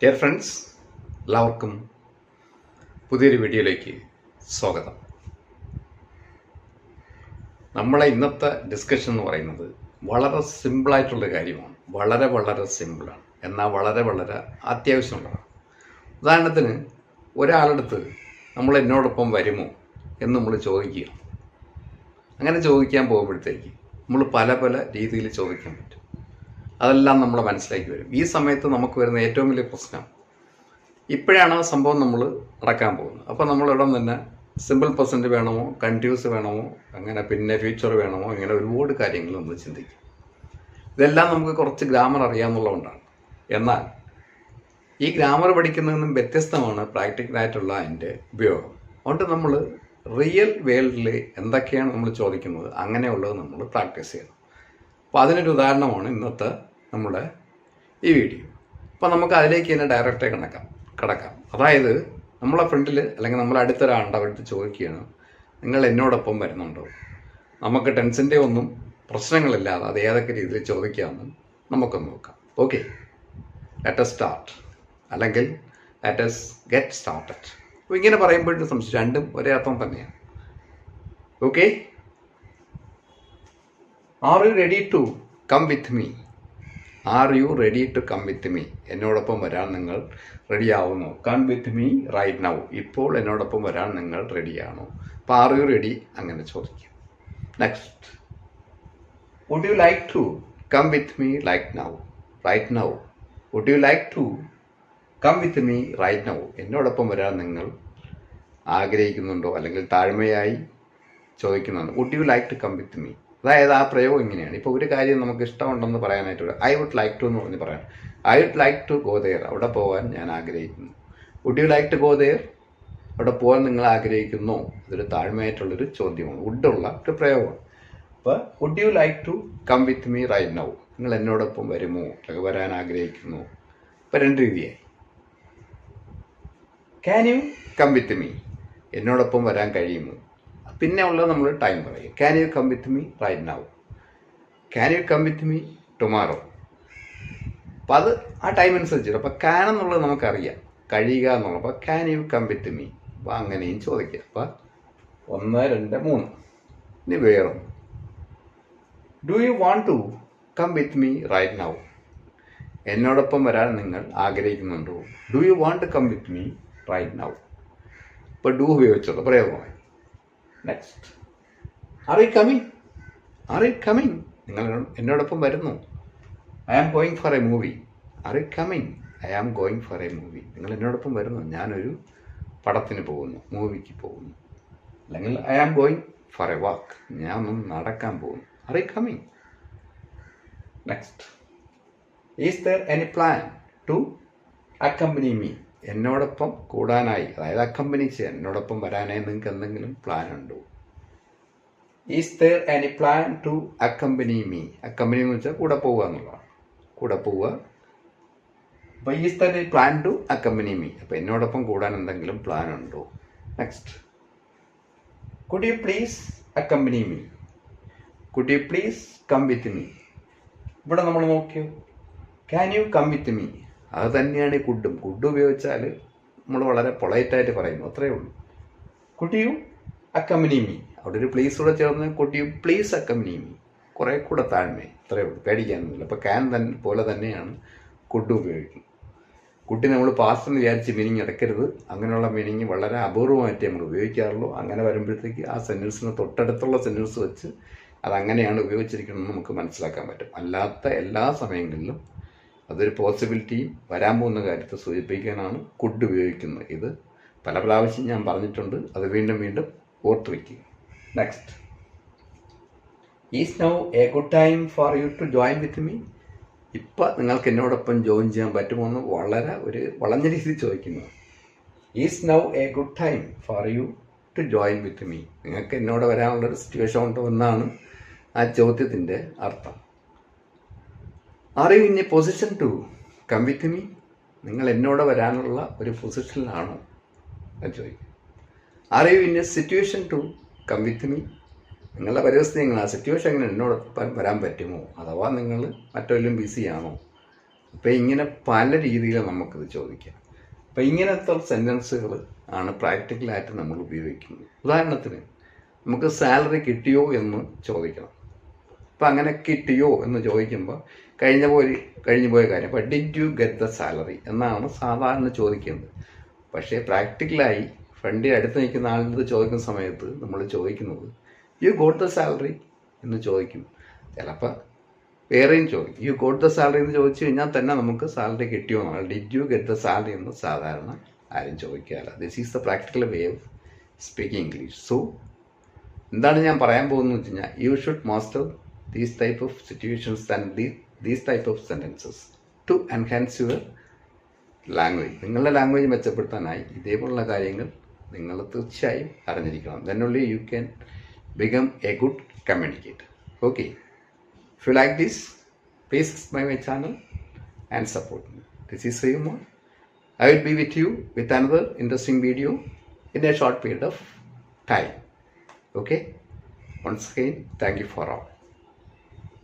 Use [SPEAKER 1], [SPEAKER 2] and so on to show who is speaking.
[SPEAKER 1] Dear friends എല്ലാവർക്കും പുതിയൊരു വീഡിയോയിലേക്ക് സ്വാഗതം. നമ്മളെ ഇന്നത്തെ ഡിസ്കഷൻ എന്ന് പറയുന്നത് വളരെ സിമ്പിളായിട്ടുള്ള കാര്യമാണ്. വളരെ വളരെ സിമ്പിളാണ് എന്നാൽ വളരെ വളരെ അത്യാവശ്യമുള്ളതാണ്. ഉദാഹരണത്തിന് ഒരാളടുത്ത് നമ്മൾ എന്നോടൊപ്പം വരുമോ എന്ന് നമ്മൾ ചോദിക്കുക അങ്ങനെ ചോദിക്കാൻ പോകുമ്പോഴത്തേക്ക് നമ്മൾ പല പല രീതിയിൽ ചോദിക്കാൻ പറ്റും. അതെല്ലാം നമ്മൾ മനസ്സിലാക്കി വരും. ഈ സമയത്ത് നമുക്ക് വരുന്ന ഏറ്റവും വലിയ പ്രശ്നം ഇപ്പോഴാണ് ആ സംഭവം നമ്മൾ നടക്കാൻ പോകുന്നത്. അപ്പോൾ നമ്മളിടം തന്നെ സിമ്പിൾ പെർസെന്റ് വേണമോ കണ്ടിന്യൂസ് വേണമോ അങ്ങനെ പിന്നെ ഫ്യൂച്ചർ വേണമോ ഇങ്ങനെ ഒരുപാട് കാര്യങ്ങൾ നമ്മൾ ചിന്തിക്കും. ഇതെല്ലാം നമുക്ക് കുറച്ച് ഗ്രാമർ അറിയാമെന്നുള്ളതുകൊണ്ടാണ് എന്നാൽ ഈ ഗ്രാമർ പഠിക്കുന്നതിനും വ്യത്യസ്തമാണ് പ്രാക്ടിക്കലായിട്ടുള്ള അതിന്റെ ഉപയോഗം. അതുകൊണ്ട് നമ്മൾ റിയൽ വേൾഡിൽ എന്തൊക്കെയാണ് നമ്മൾ ചോദിക്കുന്നത് അങ്ങനെയുള്ളത് നമ്മൾ പ്രാക്ടീസ് ചെയ്യണം. അപ്പോൾ അതിനൊരു ഉദാഹരണമാണ് ഇന്നത്തെ നമ്മുടെ ഈ വീഡിയോ. അപ്പോൾ നമുക്ക് അതിലേക്ക് തന്നെ ഡയറക്റ്റ് കണക്കാം കിടക്കാം. അതായത് നമ്മളെ ഫ്രണ്ടിൽ അല്ലെങ്കിൽ നമ്മളെ അടുത്തൊരാളുടെ അടുത്ത് ചോദിക്കുകയാണ് നിങ്ങൾ എന്നോടൊപ്പം വരുന്നുണ്ടോ? നമുക്ക് ടെൻസിന്റെ ഒന്നും പ്രശ്നങ്ങളില്ലാതെ അത് ഏതൊക്കെ രീതിയിൽ ചോദിക്കാമെന്ന് നമുക്കൊന്ന് നോക്കാം. ഓക്കെ ലെറ്റസ് സ്റ്റാർട്ട് അല്ലെങ്കിൽ ലെറ്റ് ലെറ്റസ് ഗെറ്റ് സ്റ്റാർട്ടഡ് അപ്പോൾ ഇങ്ങനെ പറയുമ്പോഴും സംശയം രണ്ടും ഒരേ അർത്ഥം തന്നെയാണ്. Okay are you ready to come with me are you ready to come with me എന്നോടൊപ്പം വരാൻ നിങ്ങൾ റെഡിയാവുന്നു. Come with me right now ഇപ്പോൾ എന്നോടൊപ്പം വരാൻ നിങ്ങൾ റെഡിയാണോ? അപ്പോൾ ആർ യു റെഡി അങ്ങനെ ചോദിക്കും. Next would you like to come with me like now right now would you like to come with me right now എന്നോടൊപ്പം വരാൻ നിങ്ങൾ ആഗ്രഹിക്കുന്നുണ്ടോ? അല്ലെങ്കിൽ താഴ്മയായി ചോദിക്കുന്നുണ്ട്? Would you like to come with me അതായത് ആ പ്രയോഗം ഇങ്ങനെയാണ്. ഇപ്പോൾ ഒരു കാര്യം നമുക്ക് ഇഷ്ടമുണ്ടെന്ന് പറയാനായിട്ട് ഐ വുഡ് ലൈക്ക് ടു എന്ന് പറഞ്ഞ് പറയാം. I would like to go there അവിടെ പോകാൻ ഞാൻ ആഗ്രഹിക്കുന്നു. Would you like to go there അവിടെ പോകാൻ നിങ്ങൾ ആഗ്രഹിക്കുന്നു. ഇതൊരു താഴ്മയായിട്ടുള്ളൊരു ചോദ്യമാണ്. വുഡുള്ള ഒരു പ്രയോഗമാണ്. അപ്പോൾ would you like to come with me right now നിങ്ങൾ എന്നോടൊപ്പം വരുമോ? അല്ലെങ്കിൽ വരാൻ ആഗ്രഹിക്കുന്നു? ഇപ്പം രണ്ട് രീതിയായി. Can you come with me എന്നോടൊപ്പം വരാൻ കഴിയുമോ? പിന്നെ ഉള്ളത് നമ്മൾ ടൈം പറയും can you come with me right now can you come with me tomorrow അപ്പം അത് ആ ടൈം അനുസരിച്ചിട്ട്. അപ്പോൾ ക്യാൻ എന്നുള്ളത് നമുക്കറിയാം. കഴിയുക എന്നുള്ളത്. അപ്പോൾ can you come with me അപ്പോൾ അങ്ങനെയും ചോദിക്കുക അപ്പോൾ ഒന്ന് രണ്ട് മൂന്ന്. ഇനി വേറൊന്ന്. Do you want to come with me right now എന്നോടൊപ്പം വരാൻ നിങ്ങൾ ആഗ്രഹിക്കുന്നുണ്ടോ? Do you want to come with me right now ഇപ്പോൾ ഡു ഉപയോഗിച്ചുള്ള പ്രയോഗമായി. Next are you coming are you coming നിങ്ങൾ എന്നോടൊപ്പം വരുന്നു. I am going for a movie are you coming I am going for a movie നിങ്ങൾ എന്നോടൊപ്പം വരുന്നു. ഞാനൊരു പടത്തിന് പോകുന്നു. മൂവിക്ക് പോകുന്നു. അല്ലെങ്കിൽ I am going for a walk ഞാൻ ഒന്ന് നടക്കാൻ പോകുന്നു. Are you coming next is there any plan to accompany me എന്നോടൊപ്പം കൂടാനായി അതായത് അക്കമ്പനി ചെയ്യാൻ എന്നോടൊപ്പം വരാനായി നിങ്ങൾക്ക് എന്തെങ്കിലും പ്ലാൻ ഉണ്ടോ? Is there any plan to accompany me accompany എന്ന് വെച്ചാൽ കൂടെ പോവുക എന്നുള്ളതാണ്. കൂടെ പോവുക. അപ്പോൾ is there any plan to accompany me അപ്പോൾ എന്നോടൊപ്പം കൂടാൻ എന്തെങ്കിലും പ്ലാൻ ഉണ്ടോ? Next could you please accompany me could you please come with me ഇവിടെ നമ്മൾ നോക്കിയോ? Can you come with me അത് തന്നെയാണ് ഈ കുഡും. കുഡ് ഉപയോഗിച്ചാൽ നമ്മൾ വളരെ പൊളൈറ്റായിട്ട് പറയുന്നു. അത്രയേ ഉള്ളൂ. കുട്ടിയും യു അക്കമ്പനി മീ അവിടെ ഒരു പ്ലീസ് കൂടെ ചേർന്ന് കുട്ടിയും പ്ലീസ് അക്കമ്പനി മീ കുറേ കൂടെ താഴ്മ. അത്രയേ ഉള്ളൂ. പേടിക്കാനൊന്നുമില്ല. അപ്പോൾ ക്യാൻ തന്നെ പോലെ തന്നെയാണ് കുഡ് ഉപയോഗിക്കുന്നത്. കുട്ടി നമ്മൾ പാസ്റ്റ് വിചാരിച്ച് മീനിങ് എടുക്കരുത്. അങ്ങനെയുള്ള മീനിങ് വളരെ അപൂർവമായിട്ട് നമ്മൾ ഉപയോഗിക്കാറുള്ളൂ. അങ്ങനെ വരുമ്പോഴത്തേക്ക് ആ സെന്റൻസിന് തൊട്ടടുത്തുള്ള സെന്റൻസ് വെച്ച് അതങ്ങനെയാണ് ഉപയോഗിച്ചിരിക്കുന്നത് നമുക്ക് മനസ്സിലാക്കാൻ പറ്റും. അല്ലാത്ത എല്ലാ സമയങ്ങളിലും അതൊരു പോസിബിലിറ്റിയും വരാൻ പോകുന്ന കാര്യത്തെ സൂചിപ്പിക്കാനാണ് കുഡ് ഉപയോഗിക്കുന്നത്. ഇത് പല പ്രാവശ്യം ഞാൻ പറഞ്ഞിട്ടുണ്ട്. അത് വീണ്ടും വീണ്ടും ഓർത്ത് വയ്ക്കുക next is now a good time for you to join with me ഇപ്പം നിങ്ങൾക്ക് എന്നോടൊപ്പം ജോയിൻ ചെയ്യാൻ പറ്റുമോ എന്ന് വളരെ ഒരു വളഞ്ഞ രീതിയിൽ ചോദിക്കുന്നു. Is now a good time for you to join with me നിങ്ങൾക്ക് എന്നോട് വരാനുള്ളൊരു സിറ്റുവേഷൻ ഉണ്ടോ എന്നാണ് ആ ചോദ്യത്തിന്റെ അർത്ഥം. Are you in a position to come with me നിങ്ങൾ എന്നോട് വരാനുള്ള ഒരു പൊസിഷനിലാണോ എന്ന് ചോദിക്കും are you in a situation to come with me നിങ്ങളുടെ പരിസ്ഥിതി നിങ്ങൾ ആ സിറ്റുവേഷൻ എങ്ങനെ എന്നോടൊപ്പം വരാൻ പറ്റുമോ? അഥവാ നിങ്ങൾ മറ്റെല്ലാം ബിസിയാണോ അപ്പോൾ ഇങ്ങനെ പല രീതിയിൽ നമുക്കിത് ചോദിക്കാം. അപ്പം ഇങ്ങനത്തെ സെന്റൻസുകൾ ആണ് പ്രാക്ടിക്കലായിട്ട് നമ്മൾ ഉപയോഗിക്കുന്നത്. ഉദാഹരണത്തിന് നമുക്ക് സാലറി കിട്ടിയോ എന്ന് ചോദിക്കണം. അപ്പം അങ്ങനെ കിട്ടിയോ എന്ന് ചോദിക്കുമ്പോൾ കഴിഞ്ഞ പോയി കഴിഞ്ഞു പോയ കാര്യം അപ്പോൾ did you get the salary എന്നാണ് സാധാരണ ചോദിക്കുന്നത്. പക്ഷേ പ്രാക്ടിക്കലായി ഫ്രണ്ടിൽ അടുത്ത് നിൽക്കുന്ന ആളിനത് ചോദിക്കുന്ന സമയത്ത് നമ്മൾ ചോദിക്കുന്നത് യു ഗോട്ട് ദ സാലറി എന്ന് ചോദിക്കും. ചിലപ്പോൾ വേറെയും ചോദിക്കും യു ഗോട്ട് ദ സാലറി എന്ന് ചോദിച്ചു കഴിഞ്ഞാൽ തന്നെ നമുക്ക് സാലറി കിട്ടിയോ എന്നാണ്. Did you get the salary എന്ന് സാധാരണ ആരും ചോദിക്കാറില്ല. This is the practical way of speaking English so എന്താണ് ഞാൻ പറയാൻ പോകുന്നത് വെച്ച് കഴിഞ്ഞാൽ you should master these type of situations and these type of sentences to enhance your language നിങ്ങളുടെ ലാംഗ്വേജ് മെച്ചപ്പെടുത്താനായി ഇതേപോലുള്ള കാര്യങ്ങൾ നിങ്ങൾ തീർച്ചയായും അറിഞ്ഞിരിക്കണം. Then only you can become a good communicator okay if you like this please my my channel and support me this is Sreekumar I will be with you with another interesting video in a short period of time okay once again thank you for all.